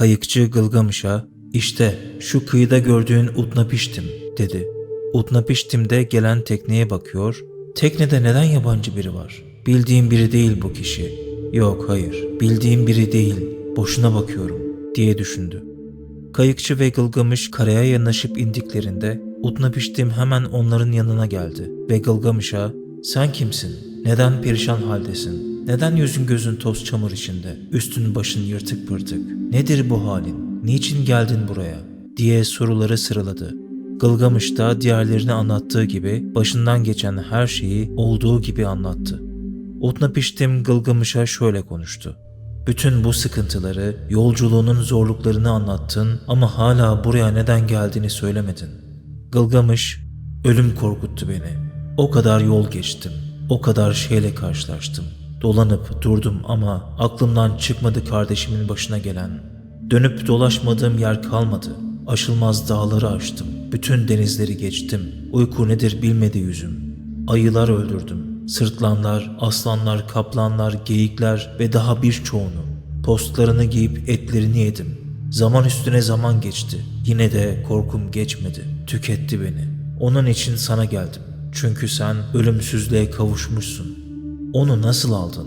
Kayıkçı Gılgamış'a işte şu kıyıda gördüğün Utnapiştim dedi. Utnapiştim de gelen tekneye bakıyor. Teknede neden yabancı biri var? Bildiğim biri değil bu kişi. Yok hayır bildiğim biri değil. Boşuna bakıyorum diye düşündü. Kayıkçı ve Gılgamış karaya yanaşıp indiklerinde Utnapiştim hemen onların yanına geldi ve Gılgamış'a sen kimsin? Neden perişan haldesin? Neden yüzün gözün toz çamur içinde? Üstün başın yırtık pırtık. Nedir bu halin? Niçin geldin buraya? diye soruları sıraladı. Gılgamış da diğerlerine anlattığı gibi başından geçen her şeyi olduğu gibi anlattı. Utnapiştim Gılgamış'a şöyle konuştu. Bütün bu sıkıntıları, yolculuğunun zorluklarını anlattın ama hala buraya neden geldiğini söylemedin. Gılgamış, ölüm korkuttu beni. O kadar yol geçtim, o kadar şeyle karşılaştım. Dolanıp durdum ama aklımdan çıkmadı kardeşimin başına gelen. Dönüp dolaşmadığım yer kalmadı. Aşılmaz dağları aştım. Bütün denizleri geçtim. Uyku nedir bilmedi yüzüm. Ayılar öldürdüm. Sırtlanlar, aslanlar, kaplanlar, geyikler ve daha birçoğunu. Postlarını giyip etlerini yedim. Zaman üstüne zaman geçti. Yine de korkum geçmedi. Tüketti beni. Onun için sana geldim. Çünkü sen ölümsüzlüğe kavuşmuşsun. Onu nasıl aldın?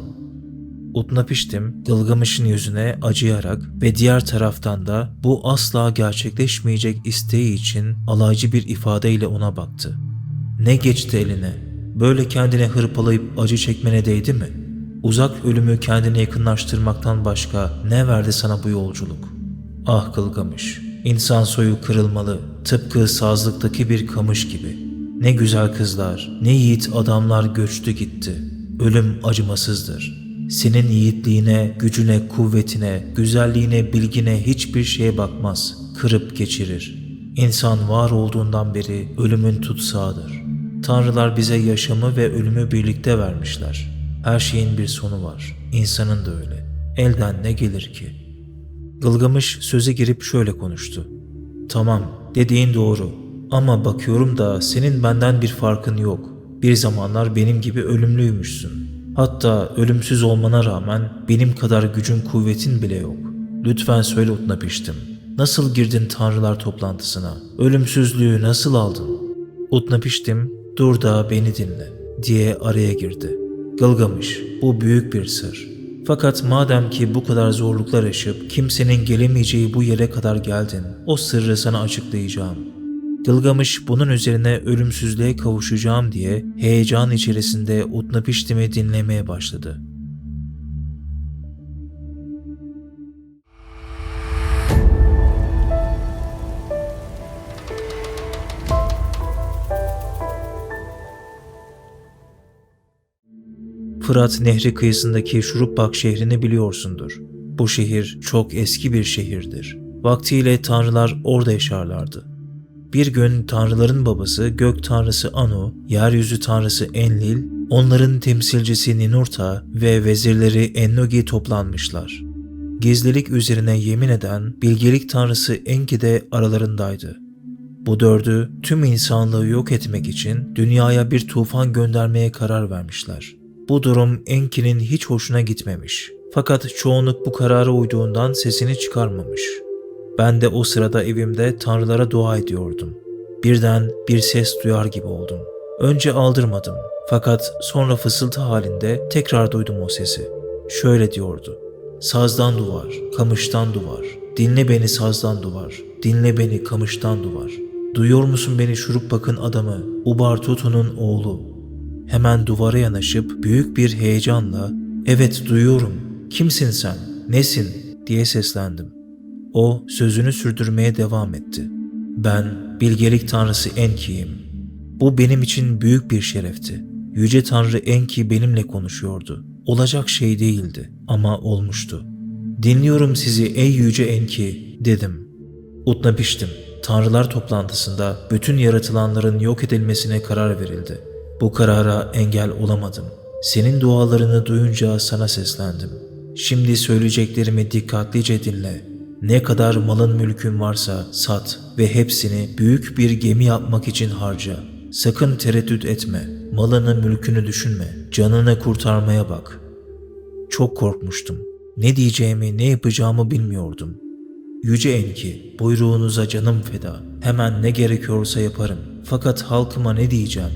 Utnapiştim Gılgamış'ın yüzüne acıyarak ve diğer taraftan da bu asla gerçekleşmeyecek isteği için alaycı bir ifadeyle ona baktı. Ne geçti eline? Böyle kendine hırpalayıp acı çekmene değdi mi? Uzak ölümü kendine yakınlaştırmaktan başka ne verdi sana bu yolculuk? Ah Gılgamış, insan soyu kırılmalı, tıpkı sazlıktaki bir kamış gibi. Ne güzel kızlar, ne yiğit adamlar göçtü gitti. Ölüm acımasızdır. Senin yiğitliğine, gücüne, kuvvetine, güzelliğine, bilgine hiçbir şeye bakmaz. Kırıp geçirir. İnsan var olduğundan beri ölümün tutsağıdır. Tanrılar bize yaşamı ve ölümü birlikte vermişler. Her şeyin bir sonu var. İnsanın da öyle. Elden ne gelir ki? Gılgamış söze girip şöyle konuştu. Tamam, dediğin doğru. Ama bakıyorum da senin benden bir farkın yok. Bir zamanlar benim gibi ölümlüymüşsün. Hatta ölümsüz olmana rağmen benim kadar gücün kuvvetin bile yok. Lütfen söyle Utnapiştim. Nasıl girdin tanrılar toplantısına? Ölümsüzlüğü nasıl aldın? Utnapiştim, dur da beni dinle diye araya girdi. Gılgamış, bu büyük bir sır. Fakat madem ki bu kadar zorluklar aşıp kimsenin gelemeyeceği bu yere kadar geldin, o sırrı sana açıklayacağım. Gılgamış bunun üzerine ölümsüzlüğe kavuşacağım diye heyecan içerisinde Utnapiştim'i dinlemeye başladı. Fırat Nehri kıyısındaki Şurupbak şehrini biliyorsundur. Bu şehir çok eski bir şehirdir. Vaktiyle tanrılar orada yaşarlardı. Bir gün tanrıların babası gök tanrısı Anu, yeryüzü tanrısı Enlil, onların temsilcisi Ninurta ve vezirleri Ennogi toplanmışlar. Gizlilik üzerine yemin eden bilgelik tanrısı Enki de aralarındaydı. Bu dördü tüm insanlığı yok etmek için dünyaya bir tufan göndermeye karar vermişler. Bu durum Enki'nin hiç hoşuna gitmemiş. Fakat çoğunluk bu karara uyduğundan sesini çıkarmamış. Ben de o sırada evimde tanrılara dua ediyordum. Birden bir ses duyar gibi oldum. Önce aldırmadım fakat sonra fısıltı halinde tekrar duydum o sesi. Şöyle diyordu. Sazdan duvar, kamıştan duvar. Dinle beni sazdan duvar, dinle beni kamıştan duvar. Duyuyor musun beni şurup bakın adamı, Ubartutu'nun oğlu. Hemen duvara yanaşıp büyük bir heyecanla ''Evet duyuyorum, kimsin sen, nesin?'' diye seslendim. O sözünü sürdürmeye devam etti. Ben bilgelik tanrısı Enki'yim. Bu benim için büyük bir şerefti. Yüce Tanrı Enki benimle konuşuyordu. Olacak şey değildi ama olmuştu. Dinliyorum sizi ey yüce Enki dedim. Utnapiştim. Tanrılar toplantısında bütün yaratılanların yok edilmesine karar verildi. Bu karara engel olamadım. Senin dualarını duyunca sana seslendim. Şimdi söyleyeceklerimi dikkatlice dinle. Ne kadar malın mülkün varsa sat ve hepsini büyük bir gemi yapmak için harca. Sakın tereddüt etme. Malını mülkünü düşünme. Canını kurtarmaya bak. Çok korkmuştum. Ne diyeceğimi, ne yapacağımı bilmiyordum. Yüce Enki, buyruğunuza canım feda. Hemen ne gerekiyorsa yaparım. Fakat halkıma ne diyeceğim?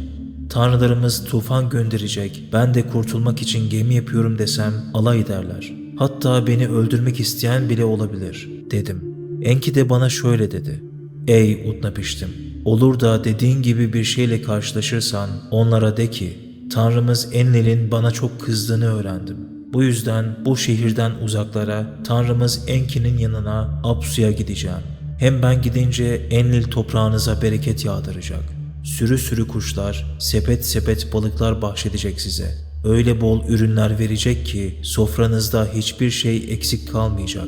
Tanrılarımız tufan gönderecek, ben de kurtulmak için gemi yapıyorum desem alay ederler. Hatta beni öldürmek isteyen bile olabilir, dedim. Enki de bana şöyle dedi. Ey Utnapiştim, olur da dediğin gibi bir şeyle karşılaşırsan onlara de ki, Tanrımız Enlil'in bana çok kızdığını öğrendim. Bu yüzden bu şehirden uzaklara Tanrımız Enki'nin yanına Apsu'ya gideceğim. Hem ben gidince Enlil toprağınıza bereket yağdıracak. Sürü sürü kuşlar, sepet sepet balıklar bahşedecek size. Öyle bol ürünler verecek ki sofranızda hiçbir şey eksik kalmayacak.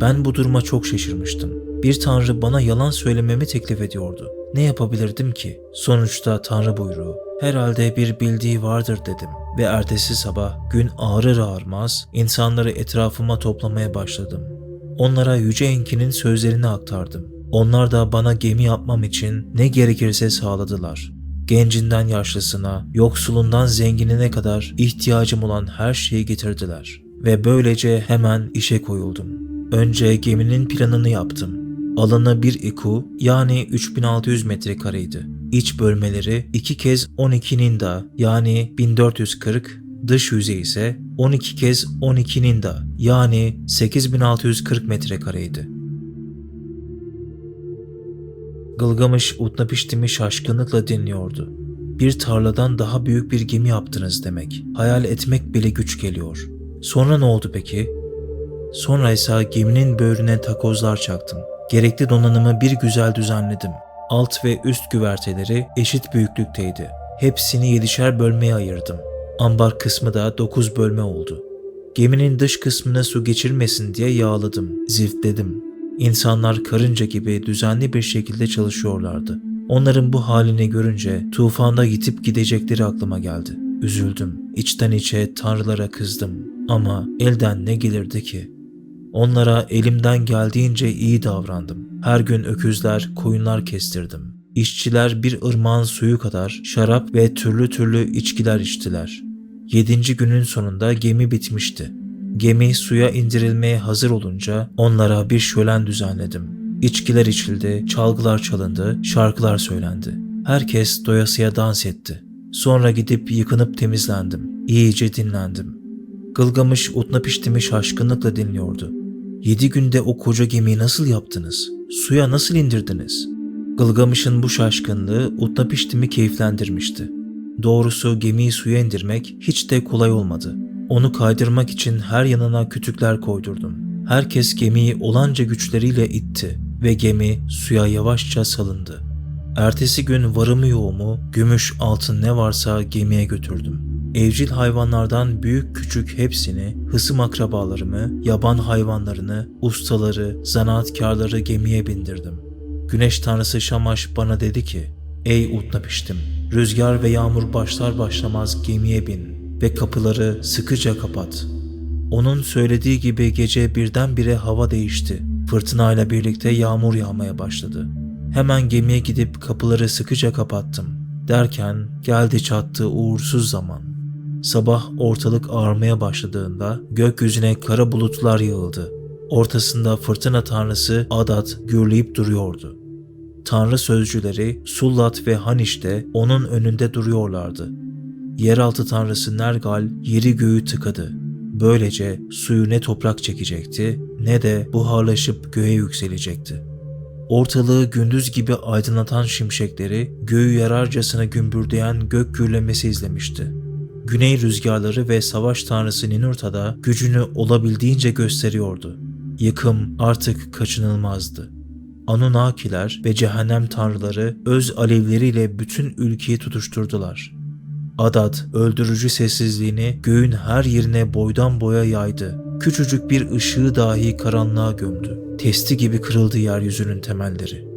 Ben bu duruma çok şaşırmıştım. Bir tanrı bana yalan söylememi teklif ediyordu. Ne yapabilirdim ki? Sonuçta tanrı buyruğu. Herhalde bir bildiği vardır dedim ve ertesi sabah gün ağrır ağarmaz insanları etrafıma toplamaya başladım. Onlara Yüce Enki'nin sözlerini aktardım. Onlar da bana gemi yapmam için ne gerekirse sağladılar. Gencinden yaşlısına, yoksulundan zenginine kadar ihtiyacım olan her şeyi getirdiler. Ve böylece hemen işe koyuldum. Önce geminin planını yaptım. Alanı bir iku yani 3600 metrekareydi. İç bölmeleri 2 kez 12 ninda yani 1440, dış yüzey ise 12 kez 12 ninda yani 8640 metrekareydi. Gılgamış Utnapiştim'i şaşkınlıkla dinliyordu. Bir tarladan daha büyük bir gemi yaptınız demek. Hayal etmek bile güç geliyor. Sonra ne oldu peki? Sonra ise geminin böğrüne takozlar çaktım. Gerekli donanımı bir güzel düzenledim. Alt ve üst güverteleri eşit büyüklükteydi. Hepsini yedişer bölmeye ayırdım. Ambar kısmı da dokuz bölme oldu. Geminin dış kısmına su geçirmesin diye yağladım, ziftledim. İnsanlar karınca gibi düzenli bir şekilde çalışıyorlardı. Onların bu halini görünce tufanda gitip gidecekleri aklıma geldi. Üzüldüm. İçten içe tanrılara kızdım. Ama elden ne gelirdi ki? Onlara elimden geldiğince iyi davrandım. Her gün öküzler, koyunlar kestirdim. İşçiler bir ırmağın suyu kadar şarap ve türlü türlü içkiler içtiler. Yedinci günün sonunda gemi bitmişti. Gemi suya indirilmeye hazır olunca onlara bir şölen düzenledim. İçkiler içildi, çalgılar çalındı, şarkılar söylendi. Herkes doyasıya dans etti. Sonra gidip yıkanıp temizlendim. İyice dinlendim. Gılgamış Utnapiştim'i şaşkınlıkla dinliyordu. Yedi günde o koca gemiyi nasıl yaptınız? Suya nasıl indirdiniz? Gılgamış'ın bu şaşkınlığı Utnapiştim'i keyiflendirmişti. Doğrusu gemiyi suya indirmek hiç de kolay olmadı. Onu kaydırmak için her yanına kütükler koydurdum. Herkes gemiyi olanca güçleriyle itti ve gemi suya yavaşça salındı. Ertesi gün varımı yoğumu, gümüş, altın ne varsa gemiye götürdüm. Evcil hayvanlardan büyük küçük hepsini, hısım akrabalarımı, yaban hayvanlarını, ustaları, zanaatkarları gemiye bindirdim. Güneş tanrısı Şamaş bana dedi ki, Ey Utnapiştim, rüzgar ve yağmur başlar başlamaz gemiye bin ve kapıları sıkıca kapat. Onun söylediği gibi gece birdenbire hava değişti. Fırtınayla birlikte yağmur yağmaya başladı. Hemen gemiye gidip kapıları sıkıca kapattım. Derken geldi çattı uğursuz zaman. Sabah ortalık ağarmaya başladığında gökyüzüne kara bulutlar yığıldı. Ortasında fırtına tanrısı Adat gürleyip duruyordu. Tanrı sözcüleri Sullat ve Haniş de onun önünde duruyorlardı. Yeraltı tanrısı Nergal yeri göğü tıkadı. Böylece suyu ne toprak çekecekti ne de buharlaşıp göğe yükselecekti. Ortalığı gündüz gibi aydınlatan şimşekleri göğü yararcasına gümbürdeyen gök gürlemesi izlemişti. Güney rüzgarları ve savaş tanrısı Ninurta da gücünü olabildiğince gösteriyordu. Yıkım artık kaçınılmazdı. Anunnakiler ve cehennem tanrıları öz alevleriyle bütün ülkeyi tutuşturdular. Adat öldürücü sessizliğini göğün her yerine boydan boya yaydı. Küçücük bir ışığı dahi karanlığa gömdü. Testi gibi kırıldı yeryüzünün temelleri.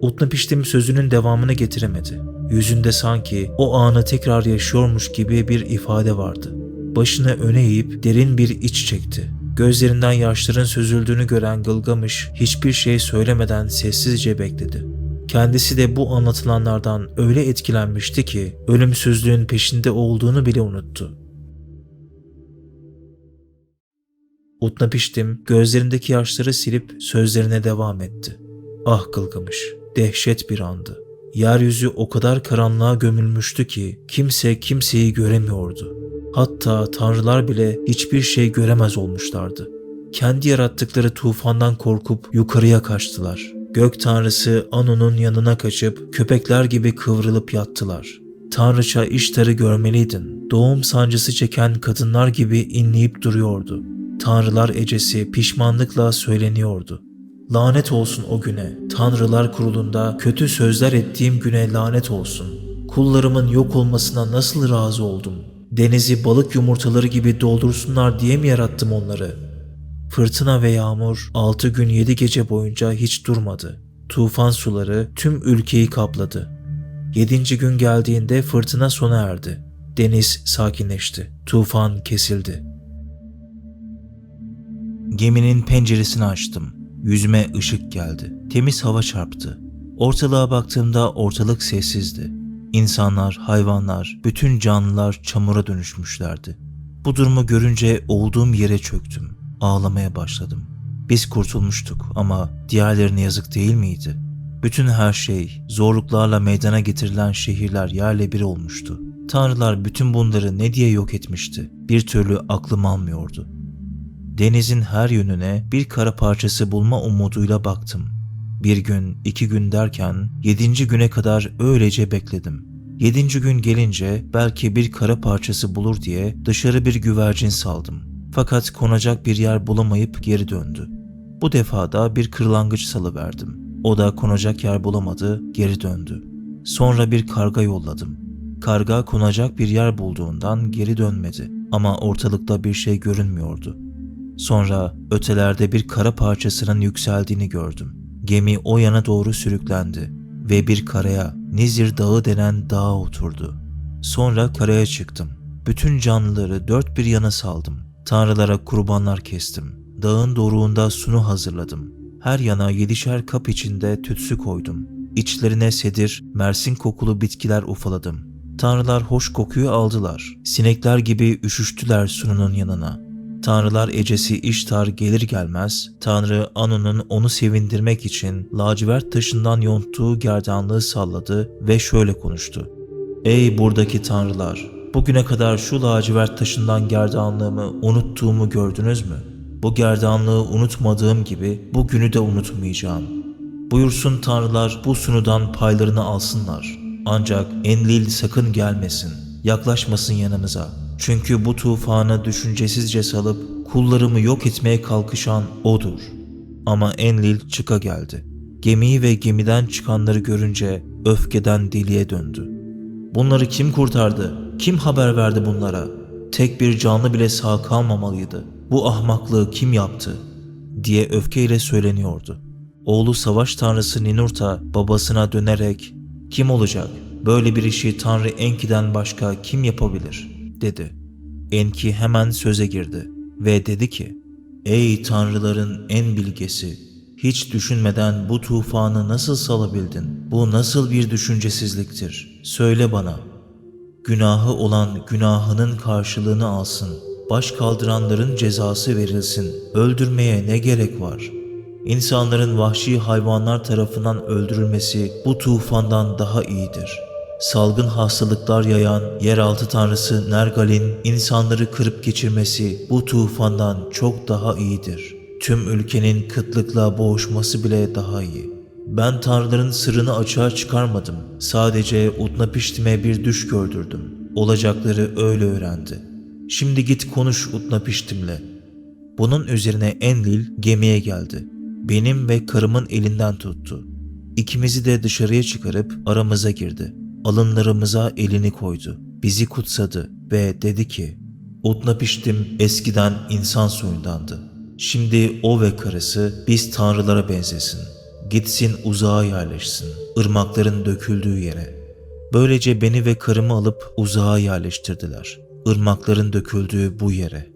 Utnapiştim sözünün devamını getiremedi. Yüzünde sanki o anı tekrar yaşıyormuş gibi bir ifade vardı. Başını öne eğip derin bir iç çekti. Gözlerinden yaşların süzüldüğünü gören Gılgamış hiçbir şey söylemeden sessizce bekledi. Kendisi de bu anlatılanlardan öyle etkilenmişti ki ölümsüzlüğün peşinde olduğunu bile unuttu. Utnapiştim gözlerindeki yaşları silip sözlerine devam etti. Ah Gılgamış, dehşet bir andı. Yeryüzü o kadar karanlığa gömülmüştü ki kimse kimseyi göremiyordu. Hatta tanrılar bile hiçbir şey göremez olmuşlardı. Kendi yarattıkları tufandan korkup yukarıya kaçtılar. Gök tanrısı Anu'nun yanına kaçıp köpekler gibi kıvrılıp yattılar. Tanrıça iştarı görmeliydin. Doğum sancısı çeken kadınlar gibi inleyip duruyordu. Tanrılar ecesi pişmanlıkla söyleniyordu. Lanet olsun o güne, Tanrılar kurulunda kötü sözler ettiğim güne lanet olsun. Kullarımın yok olmasına nasıl razı oldum? Denizi balık yumurtaları gibi doldursunlar diye mi yarattım onları? Fırtına ve yağmur altı gün yedi gece boyunca hiç durmadı. Tufan suları tüm ülkeyi kapladı. Yedinci gün geldiğinde fırtına sona erdi. Deniz sakinleşti. Tufan kesildi. Geminin penceresini açtım. Yüzüme ışık geldi. Temiz hava çarptı. Ortalığa baktığımda ortalık sessizdi. İnsanlar, hayvanlar, bütün canlılar çamura dönüşmüşlerdi. Bu durumu görünce olduğum yere çöktüm. Ağlamaya başladım. Biz kurtulmuştuk ama diğerlerine yazık değil miydi? Bütün her şey, zorluklarla meydana getirilen şehirler yerle bir olmuştu. Tanrılar bütün bunları ne diye yok etmişti? Bir türlü aklım almıyordu. Denizin her yönüne bir kara parçası bulma umuduyla baktım. Bir gün, iki gün derken yedinci güne kadar öylece bekledim. Yedinci gün gelince belki bir kara parçası bulur diye dışarı bir güvercin saldım. Fakat konacak bir yer bulamayıp geri döndü. Bu defa da bir kırlangıç salıverdim. O da konacak yer bulamadı, geri döndü. Sonra bir karga yolladım. Karga konacak bir yer bulduğundan geri dönmedi ama ortalıkta bir şey görünmüyordu. Sonra ötelerde bir kara parçasının yükseldiğini gördüm. Gemi o yana doğru sürüklendi ve bir karaya, Nizir Dağı denen dağa oturdu. Sonra karaya çıktım. Bütün canlıları dört bir yana saldım. Tanrılara kurbanlar kestim. Dağın doruğunda sunu hazırladım. Her yana yedişer kap içinde tütsü koydum. İçlerine sedir, mersin kokulu bitkiler ufaladım. Tanrılar hoş kokuyu aldılar. Sinekler gibi üşüştüler sununun yanına. Tanrılar ecesi İştar gelir gelmez, Tanrı Anu'nun onu sevindirmek için lacivert taşından yonttuğu gerdanlığı salladı ve şöyle konuştu. Ey buradaki tanrılar! Bugüne kadar şu lacivert taşından gerdanlığımı unuttuğumu gördünüz mü? Bu gerdanlığı unutmadığım gibi bugünü de unutmayacağım. Buyursun tanrılar bu sunudan paylarını alsınlar. Ancak Enlil sakın gelmesin, yaklaşmasın yanımıza. Çünkü bu tufanı düşüncesizce salıp kullarımı yok etmeye kalkışan odur. Ama Enlil çıka geldi. Gemiyi ve gemiden çıkanları görünce öfkeden deliye döndü. Bunları kim kurtardı? Kim haber verdi bunlara? Tek bir canlı bile sağ kalmamalıydı. Bu ahmaklığı kim yaptı? diye öfkeyle söyleniyordu. Oğlu savaş tanrısı Ninurta babasına dönerek kim olacak? Böyle bir işi Tanrı Enki'den başka kim yapabilir? Dedi. Enki hemen söze girdi ve dedi ki Ey tanrıların en bilgesi hiç düşünmeden bu tufanı nasıl salabildin? Bu nasıl bir düşüncesizliktir? Söyle bana. Günahı olan günahının karşılığını alsın. Baş kaldıranların cezası verilsin. Öldürmeye ne gerek var? İnsanların vahşi hayvanlar tarafından öldürülmesi bu tufandan daha iyidir. Salgın hastalıklar yayan yeraltı tanrısı Nergal'in insanları kırıp geçirmesi bu tufandan çok daha iyidir. Tüm ülkenin kıtlıkla boğuşması bile daha iyi. Ben tanrıların sırrını açığa çıkarmadım. Sadece Utnapiştim'e bir düş gördürdüm. Olacakları öyle öğrendi. Şimdi git konuş Utnapiştim'le. Bunun üzerine Enlil gemiye geldi. Benim ve karımın elinden tuttu. İkimizi de dışarıya çıkarıp aramıza girdi. Alınlarımıza elini koydu. Bizi kutsadı ve dedi ki Utnapiştim eskiden insan soyundandı. Şimdi o ve karısı biz tanrılara benzesin. Gitsin uzağa yerleşsin. ırmakların döküldüğü yere. Böylece beni ve karımı alıp uzağa yerleştirdiler. Irmakların döküldüğü bu yere.